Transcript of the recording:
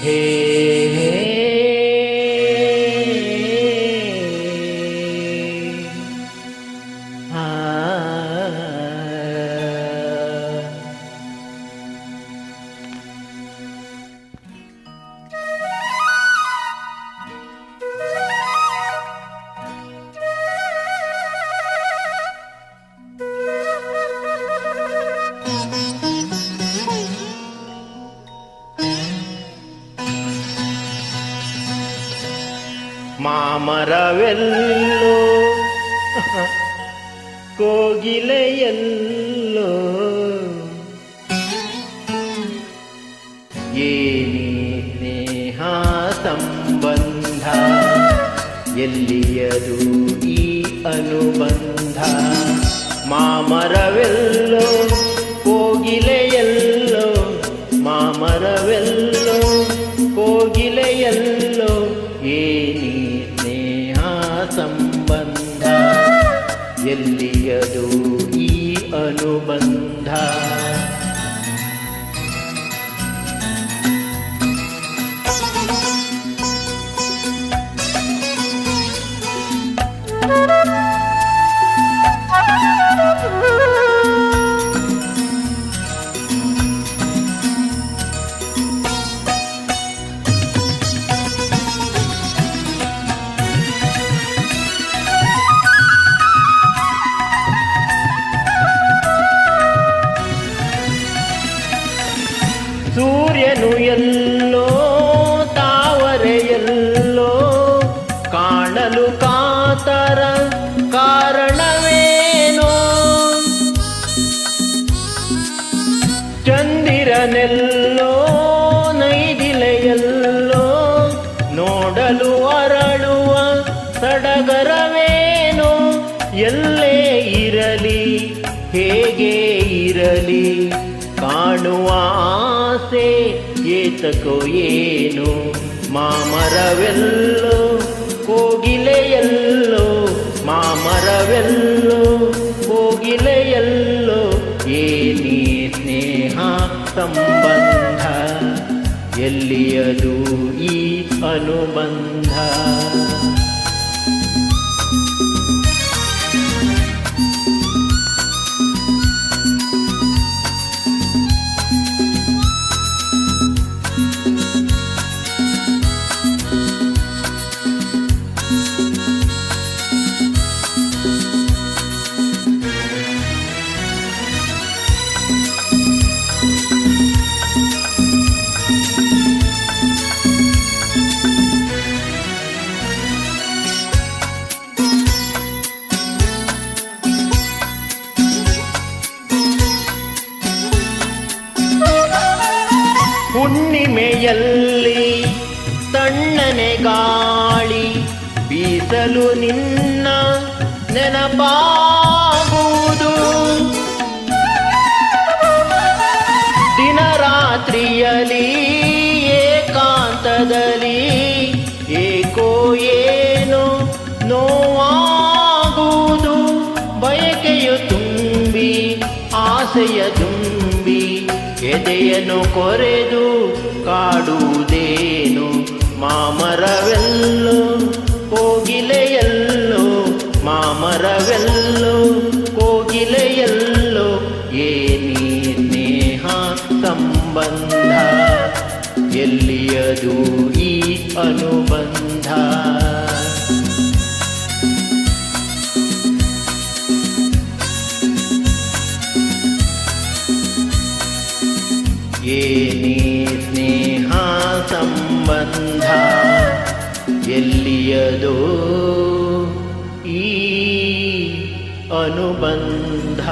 Hey. ಮಾಮರವೆಲ್ಲೋ ಕೋಗಿಲೆಯಲ್ಲೋ. ಏನೇ ಸ್ನೇಹ ಸಂಬಂಧ ಎಲ್ಲಿಯದು ಈ ಅನುಬಂಧ? ಮಾಮರವೆಲ್ಲೋ ಕೋಗಿಲೆಯಲ್ಲೋ ಎಲ್ಲಿಯದು ಈ ಅನುಬಂಧ? ಎಲ್ಲೋ ತಾವರೆಯಲ್ಲೋ ಕಾಣಲು ಕಾತರ ಕಾರಣವೇನೋ? ಚಂದಿರನೆಲ್ಲೋ ನೈದಿಲೆಯಲ್ಲೋ ನೋಡಲು ಅರಳುವ ಸಡಗರವೇನೋ? ಎಲ್ಲೇ ಇರಲಿ, ಹೇಗೆ ಇರಲಿ, ಕಾಣುವ ಏತಕೋ ಏನು ಮಾಮರವೆಲ್ಲೋ ಕೋಗಿಲೆಯಲ್ಲೋ ಮಾಮರವೆಲ್ಲೋ ಕೋಗಿಲೆಯಲ್ಲೋ ಏನಿ ಸ್ನೇಹ ಸಂಬಂಧ ಎಲ್ಲಿಯದು ಈ ಅನುಬಂಧ? ಹುಣ್ಣಿಮೆಯಲ್ಲಿ ತಣ್ಣನೆ ಗಾಳಿ ಬೀಸಲು ನಿನ್ನ ನೆನಪಾಗುವುದು. ದಿನರಾತ್ರಿಯಲ್ಲಿ ಏಕಾಂತದಲ್ಲಿ ಏಕೋ ಏನೋ ನೋವಾಗುವುದು. ಬಯಕೆಯು ತುಂಬಿ ಆಸೆಯ ತುಂಬಿ ಎದೆಯನ್ನು ಕೊರೆದು ಕಾಡುವುದೇನು? ಮಾಮರವೆಲ್ಲೋ ಕೋಗಿಲೆಯಲ್ಲೋ ಮಾಮರವೆಲ್ಲೋ ಕೋಗಿಲೆಯಲ್ಲೋ ಏ ಸ್ನೇಹ ಸಂಬಂಧ? ಎಲ್ಲಿಯದು ಈ ಅನುಬಂಧ? ಏನೇ ಸ್ನೇಹ ಸಂಬಂಧ ಎಲ್ಲಿಯದೋ ಈ ಅನುಬಂಧ